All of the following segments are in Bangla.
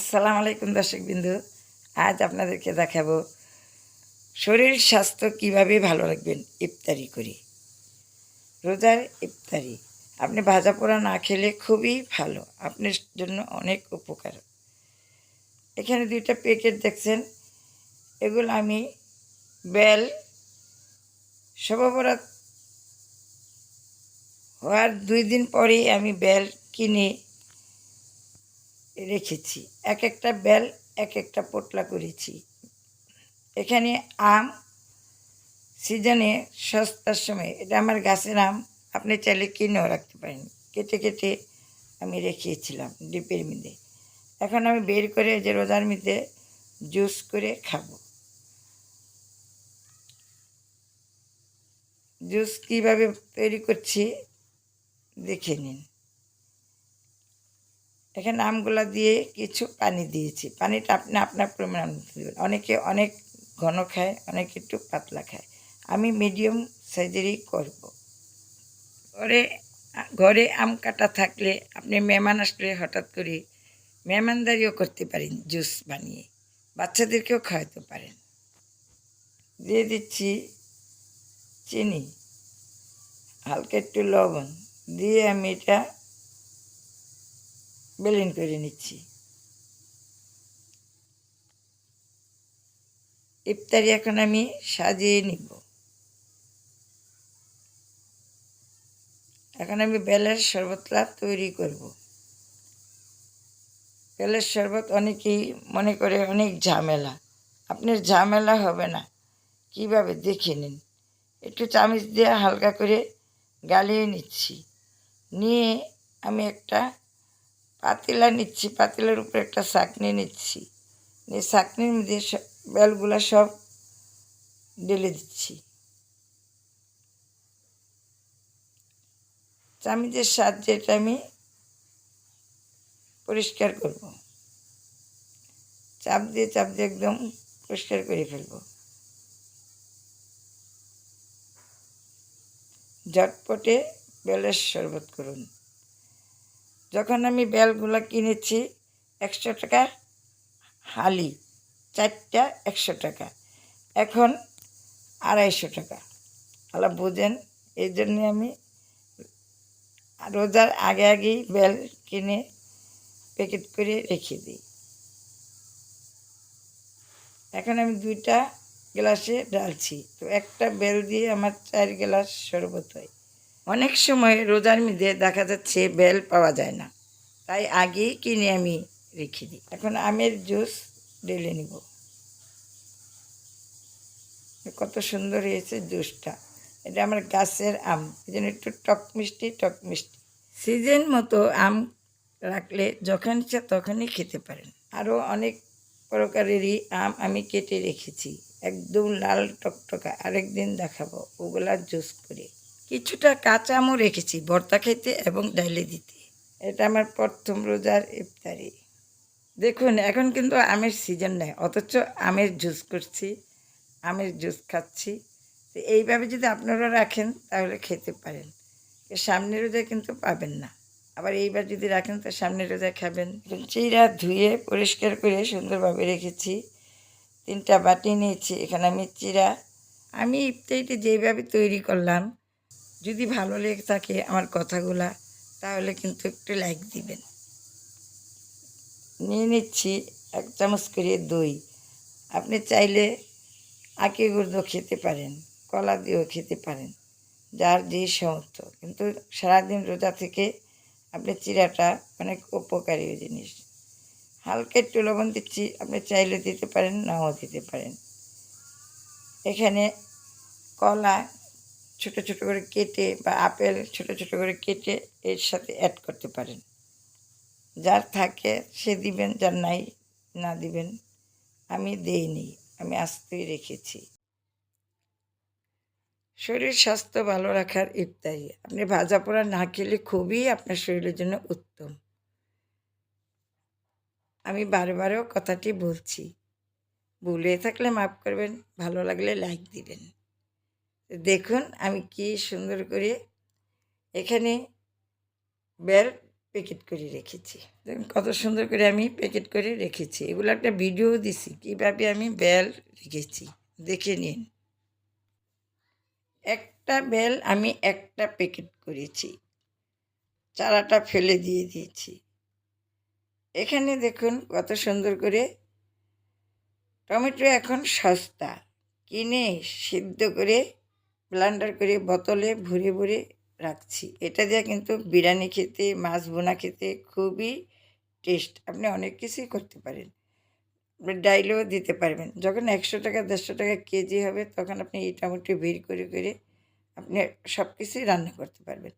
আসসালামু আলাইকুম দর্শক বিন্দু আজ আপনাদেরকে দেখাবো শরীর স্বাস্থ্য কীভাবে ভালো রাখবেন ইফতারি করে। রোজার ইফতারি, আপনি ভাজা পোড়া না খেলে খুবই ভালো, আপনার জন্য অনেক উপকার। এখানে দুইটা প্যাকেট দেখছেন, এগুলো আমি বেল, শোভাবরাত হওয়ার দুই দিন পরেই আমি বেল কিনে রেখেছি। এক একটা বেল এক একটা পোটলা করেছি। এখানে আম সিজনে সস্তার সময়, এটা আমার গাছের আম, আপনি চাইলে কিনেও রাখতে পারেন। কেটে কেটে আমি রেখেছিলাম ডিপের মধ্যে। এখন আমি বের করে যে রোজার মধ্যে জুস করে খাব। জুস কীভাবে তৈরি করছি, দেখে নিন। এখানে আমগুলা দিয়ে কিছু পানি দিয়েছি। পানিটা আপনি, আপনার পরিমাণ দেবেন। অনেকে অনেক ঘন খায়, অনেকে একটু পাতলা খায়। আমি মিডিয়াম সাইজেরই করব। ঘরে ঘরে আম কাটা থাকলে আপনি মেহমান আসলে হঠাৎ করে মেহমানদারিও করতে পারেন জুস বানিয়ে। বাচ্চাদেরকেও খাওয়াতে পারেন। দিয়ে দিচ্ছি চিনি, হালকা একটু লবণ। দিয়ে আমি এটা বেলেন করে নিচ্ছি। ইফতারি এখন আমি সাজিয়ে নিব। এখন আমি বেলের শরবতটা তৈরি করব। বেলের শরবত অনেকেই মনে করে অনেক ঝামেলা। আপনার ঝামেলা হবে না। কীভাবে দেখে নিন। একটু চামচ দিয়ে হালকা করে গালিয়ে নিচ্ছি। নিয়ে আমি একটা পাতিলা নিচ্ছি, পাতিলার উপরে একটা চাকনি নিচ্ছি। নিয়ে চাকনির মধ্যে বেলগুলো সব ঢেলে দিচ্ছি। চামিচের সাহায্যে এটা আমি পরিষ্কার করব। চাপ দিয়ে চাপ দিয়ে একদম পরিষ্কার করে ফেলব। ঝটপটে বেলের শরবত করুন। যখন আমি বেলগুলো কিনেছি একশো টাকা হালি, চারটা একশো টাকা, এখন আড়াইশো টাকা। আলা বুঝেন, এই জন্যে আমি রোজার আগে আগেই বেল কিনে প্যাকেট করে রেখে দিই। এখন আমি দুইটা গ্লাসে ডালছি তো একটা বেল দিয়ে আমার চার গ্লাস শরবত হয়। অনেক সময় রোজার মধ্যে দেখা যাচ্ছে বেল পাওয়া যায় না। তাই আগেই কিনে আমি রেখে দিই। এখন আমের জুস ঢেলে নিব। কত সুন্দর হয়েছে জুসটা। এটা আমার গাছের আম। এই জন্য একটু টক মিষ্টি টক মিষ্টি। সিজন মতো আম রাখলে যখন ইচ্ছা তখনই খেতে পারেন। আরও অনেক প্রকারেরই আম আমি কেটে রেখেছি। একদম লাল টকটকা। আরেকদিন দেখাবো। ওগুলা জুস করে। কিছুটা কাঁচা আমও রেখেছি, ভর্তা খেতে এবং ডাইলে দিতে। এটা আমার প্রথম রোজার ইফতারি। দেখুন, এখন কিন্তু আমের সিজন নেই, অথচ আমের জুস করছি, আমের জুস খাচ্ছি। তো এইভাবে যদি আপনারা রাখেন, তাহলে খেতে পারেন। সামনের রোজায় কিন্তু পাবেন না। আবার এইবার যদি রাখেন, তো সামনের রোজায় খাবেন। চিরা ধুয়ে পরিষ্কার করে সুন্দরভাবে রেখেছি। তিনটা বাটি নিয়েছি, এখানে আমি চিরা। আমি ইফতারিটা যেইভাবে তৈরি করলাম যদি ভালো লেগে থাকে আমার কথাগুলা, তাহলে কিন্তু একটু লাইক দিবেন। নিয়ে নিচ্ছি এক চামচ করে দই। আপনি চাইলে আঁকে গুঁড়ো খেতে পারেন, কলা দিয়েও খেতে পারেন, যার যে সমর্থ কিন্তু সারাদিন রোজা থেকে আপনি চিরাটা অনেক উপকারী জিনিস। হালকা একটু লবণ দিচ্ছি, আপনি চাইলে দিতে পারেন, নাও দিতে পারেন। এখানে কলা ছোট ছোট করে কেটে বা আপেল ছোট ছোট করে কেটে এর সাথে অ্যাড করতে পারেন। যার থাকে সে দিবেন, যার নাই, না দিবেন। আমি দেইনি, আমি আস্তেই রেখেছি। শরীর স্বাস্থ্য ভালো রাখার ইত্যাদি আপনি ভাজা পোড়া না খেলে খুবই আপনার শরীরের জন্য উত্তম। আমি বারবারও কথাটি বলছি। ভুলে থাকলে মাফ করবেন, ভালো লাগলে লাইক দিবেন। দেখুন আমি কি সুন্দর করে এখানে বেল প্যাকেট করে রেখেছি। দেখুন কত সুন্দর করে আমি প্যাকেট করে রেখেছি। এগুলো একটা ভিডিও দিছি, কীভাবে আমি বেল রেখেছি, দেখে নিন। একটা বেল আমি একটা প্যাকেট করেছি, চারাটা ফেলে দিয়ে দিয়েছি। এখানে দেখুন কত সুন্দর করে টমেটো এখন সস্তা, কিনে সিদ্ধ করে ব্লান্ডার করে বোতলে ভরে ভরে রাখছি। এটা দিয়ে কিন্তু বিরিয়ানি খেতে, মাছ বোনা খেতে খুবই টেস্ট আপনি অনেক কিছুই করতে পারেন। ডাইলেও দিতে পারবেন। যখন একশো টাকা, দেড়শো টাকা কেজি হবে, তখন আপনি এই টমেটো বের করে করে আপনি সব কিছুই রান্না করতে পারবেন।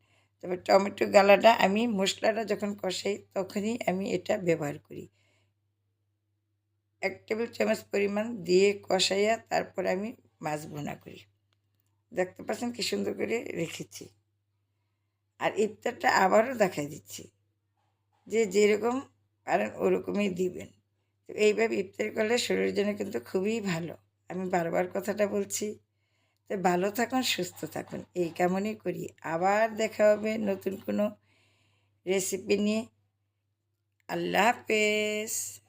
তবে টমেটো গালাটা, আমি মশলাটা যখন কষাই, তখনই আমি এটা ব্যবহার করি। এক টেবিল চামচ পরিমাণ দিয়ে কষাইয়া তারপর আমি মাছ বোনা করি। দেখতে পাচ্ছেন কি সুন্দর করে রেখেছি। আর ইফতারটা আবারও দেখাই দিচ্ছি যে যেরকম পারেন ওরকমই দিবেন। তো এইভাবে ইফতার করলে শরীরের জন্য কিন্তু খুবই ভালো। আমি বারবার কথাটা বলছি, তো ভালো থাকুন, সুস্থ থাকুন। এই কেমনই করি। আবার দেখা হবে নতুন কোনো রেসিপি নিয়ে। আল্লাহ হাফেজ।